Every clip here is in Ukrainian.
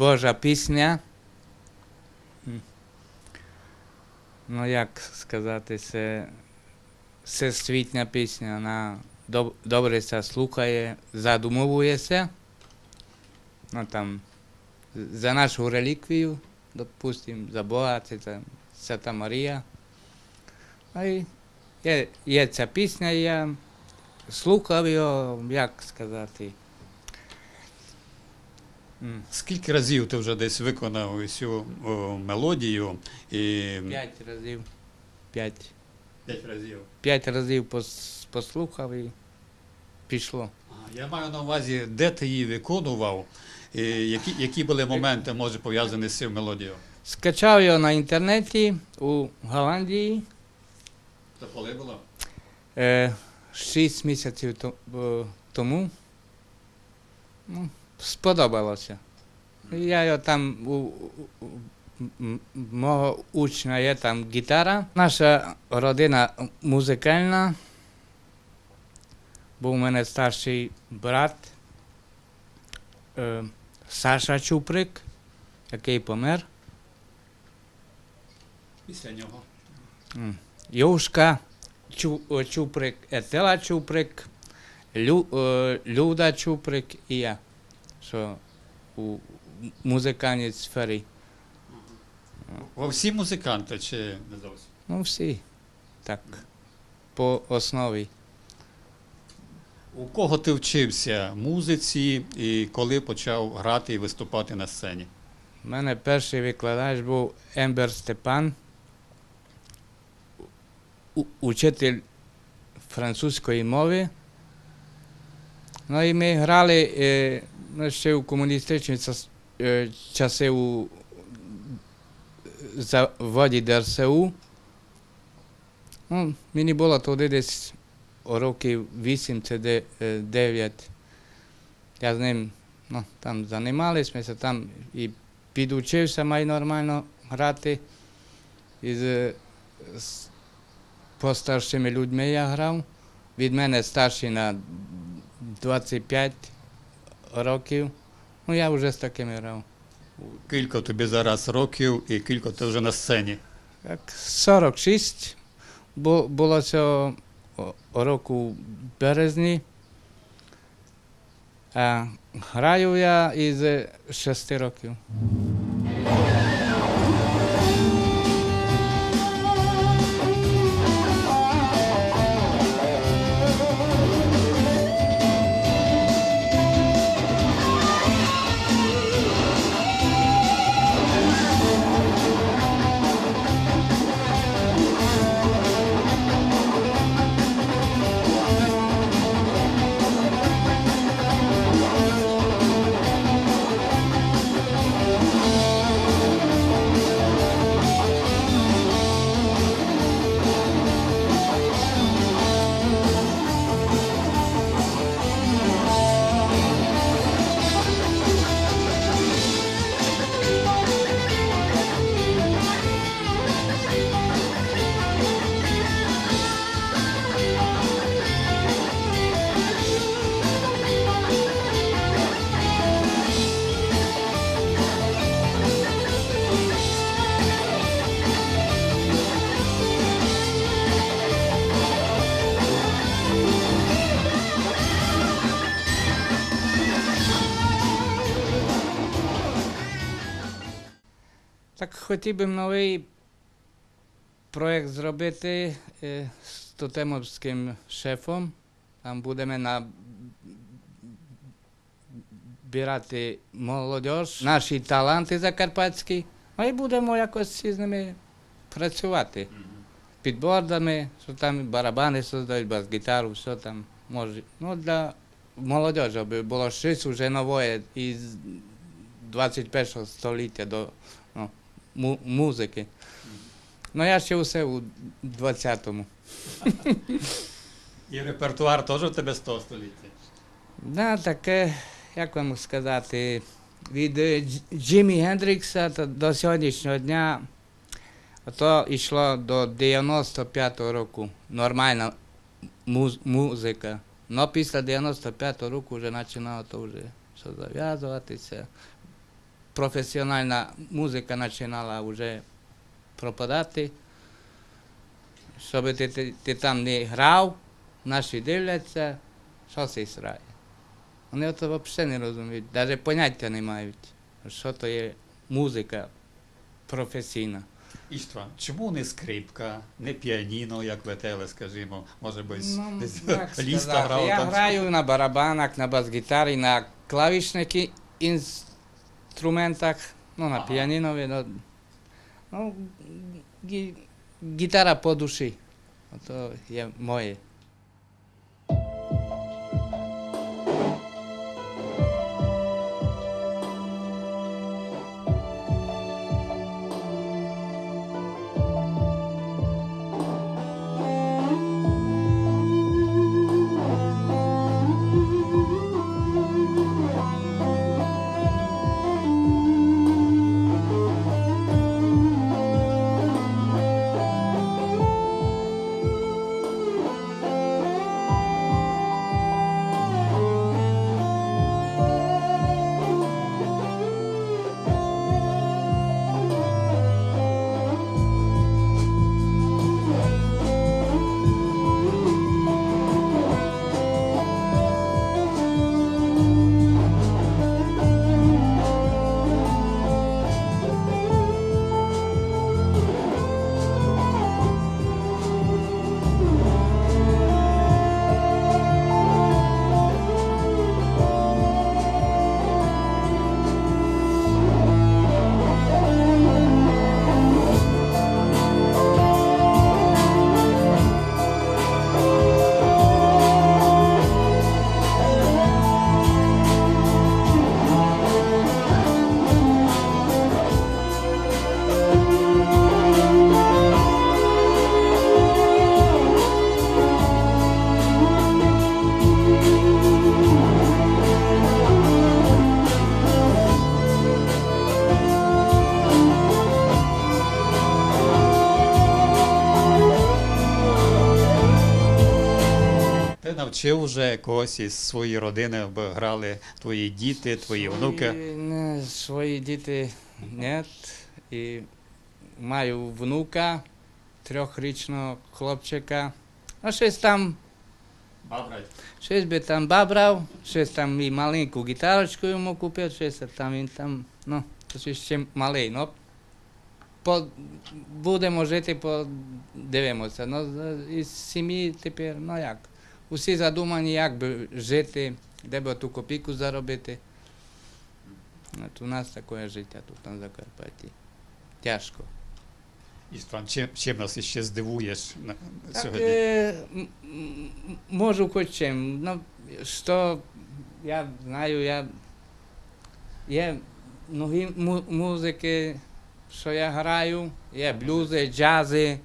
Божа пісня. Ну, як сказати, це всесвітня пісня. Вона доб- добре це слухає, задумовується. Ну, там, за нашу реліквію, допустим, за Бога, це там Свята Марія. А й є, є ця пісня, я слухав його, як сказати. Скільки разів ти вже десь виконав цю мелодію? І... П'ять разів. П'ять. П'ять разів. П'ять разів пос- послухав і пішло. Я маю на увазі, де ти її виконував, і які, які були моменти, може, пов'язані з цією мелодією? Скачав його на інтернеті у Голландії Це коли було? е, шість місяців тому. Ну, сподобалося. Я його там у, мого учня є там гітара. Наша родина музикальна. Був у мене старший брат е, Саша Чуприк, який помер. Після нього. Юшка Чу, Чуприк, Етела Чуприк, е, Люда Чуприк і я. Що у музикальній сфері. Во всі музиканти чи не зовсім? Ну, всі. Так. По основі. У кого ти вчився музиці і коли почав грати і виступати на сцені? У мене перший викладач був Ембер Степан, учитель французької мови. Ну і ми грали ще у комуністичні час- часи у заводі ДРСУ. Ну, мені було тоді десь років 8 чи де- е, 9. Я з ним ну, там займалися, там і підучився май нормально грати. І з, з постаршими людьми я грав. Від мене старший на 25 років. Ну, я вже з такими грав. Кілька тобі зараз років і кілька ти вже на сцені. Так, 46 бу- було цього року в березні. А граю я із 6 років. Так хотів би новий проєкт зробити е, з тотемовським шефом. Там будемо набирати молодь, наші таланти закарпатські, а й будемо якось з ними працювати. Під бордами, що там барабани создають, бас-гітару, все там може. Ну, для молодежі, було щось вже нове із 21 століття до музики. Ну я ще усе у 20-му. І репертуар теж у тебе з того століття. Да, таке, як вам сказати, від е, Джиммі Гендрікса до сьогоднішнього дня, то йшло до 95-го року нормальна музика. Но після 95-го року вже починало то вже все зав'язуватися. Професіональна музика починала вже пропадати. Щоб ти, ти, ти там не грав, наші дивляться, що це грає. Вони це взагалі не розуміють, навіть поняття не мають, що то є музика професійна. Іштван, чому не скрипка, не піаніно, як летели, скажімо, може би Ну, ліста грав Я там. граю на барабанах, на бас-гітарі, на клавішних і- Инструмент так, но на пијанинови, но, но ги, гитара по души. Тоа е моје. Навчив вже когось із своєї родини, аби грали твої діти, твої внуки. Свої, не, свої діти ні. І маю внука, трьохрічного хлопчика. А щось там Бабрать. Щось би там бабрав, щось там і маленьку гітарочку йому купив, щось там він там, ну, ще ще малий, ну, по, будемо жити, подивимося. Ну, із сім'ї тепер, ну як, усі задумані, як би жити, де би ту копійку заробити. От у нас таке життя тут на Закарпатті. Тяжко. Іштван, чим, чим нас іще здивуєш на, Так, е, можу хоч чим. Ну, що я знаю, я є многі му- музики, що я граю, є блюзи, джази.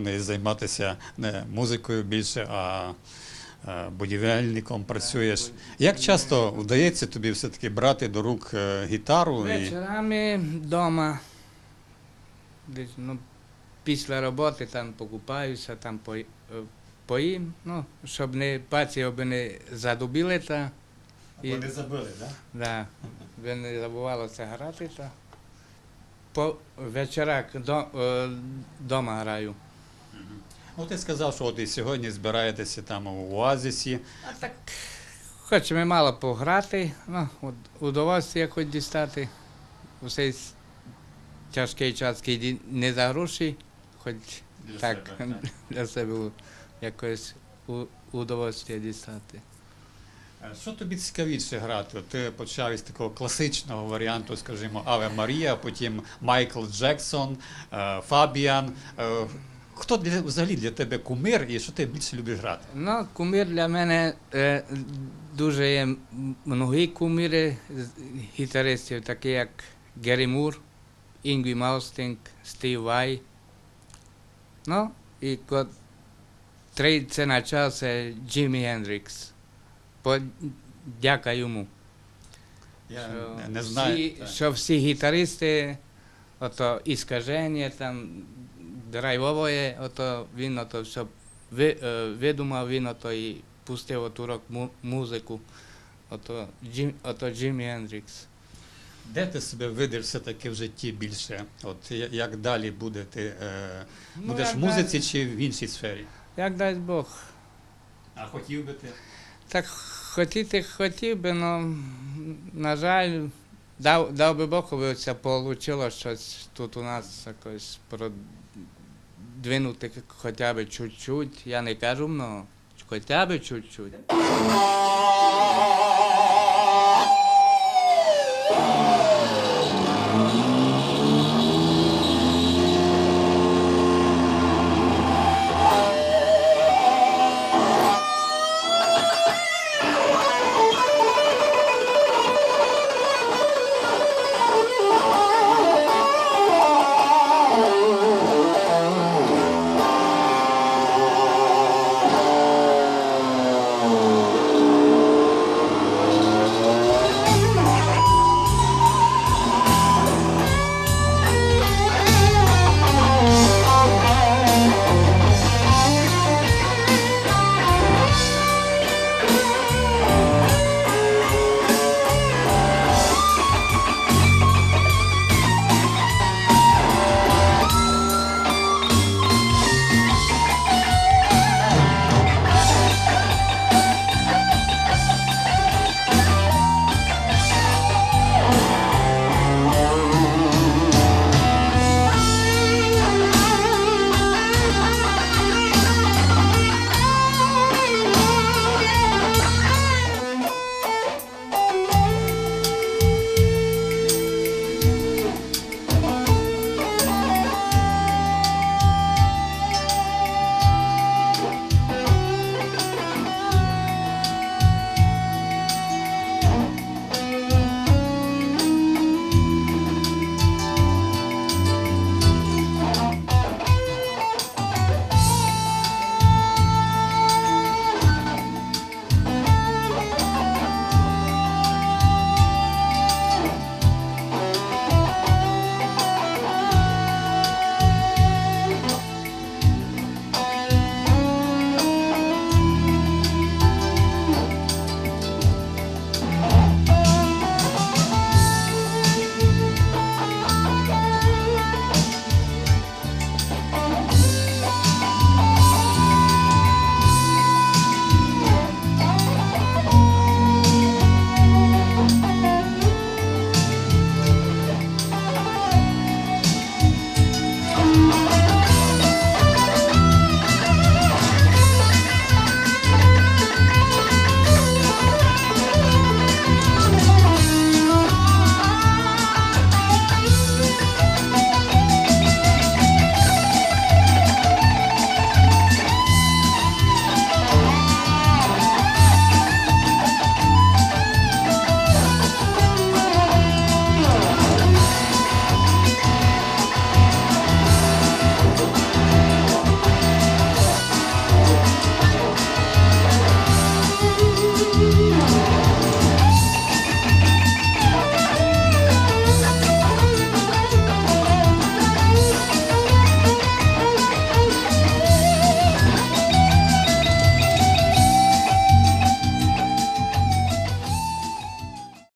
Вимушений займатися не музикою більше, а е, будівельником працюєш. Як часто вдається тобі все-таки брати до рук е, гітару? Вечорами вдома, десь, ну, після роботи там покупаюся, там по, е, поїм, ну, щоб не паці аби не задубіли та, і- Вони забили, так? да, би не забувалося грати та. По вечорах до, е, граю. Ну, ти сказав, що от і сьогодні збираєтеся там у Оазісі. А так хочемо мало пограти, ну, от, удовольствие хоч дістати. У цей тяжкий час, коли не за гроші, хоч Для так, себе, для себе якось удовольствие дістати. Е, Що тобі цікавіше грати? Ти почав із такого класичного варіанту, скажімо, Аве Марія, потім Майкл Джексон, е, Фабіан. Хто для, взагалі для тебе кумир і що ти більше любиш грати? Ну, кумир для мене е, дуже є многі кумири гітаристів, такі як Гері Мур, Інгві Маустинг, Стів Вай. Ну, і ко, третє на час це Джиммі Гендрікс. Подяка йому. Я що не, не знаю. Всі, що всі гітаристи, ото іскаження, там, драйвове, ото він ото ви, е, видумав, він ото і пустив оту рок музику. Ото, Джим, ото Джиммі Гендрікс. Де ти себе видиш все-таки в житті більше? От як далі буде? Ти е, Ну, будеш в музиці дасть- чи в іншій сфері? Як дасть Бог. А хотів би ти? Так хотіти хотів би, але, на жаль, дав, дав би Бог, аби це вийшло щось тут у нас якось продвинути хоча б чуть-чуть. Я не кажу, але хоча б чуть-чуть.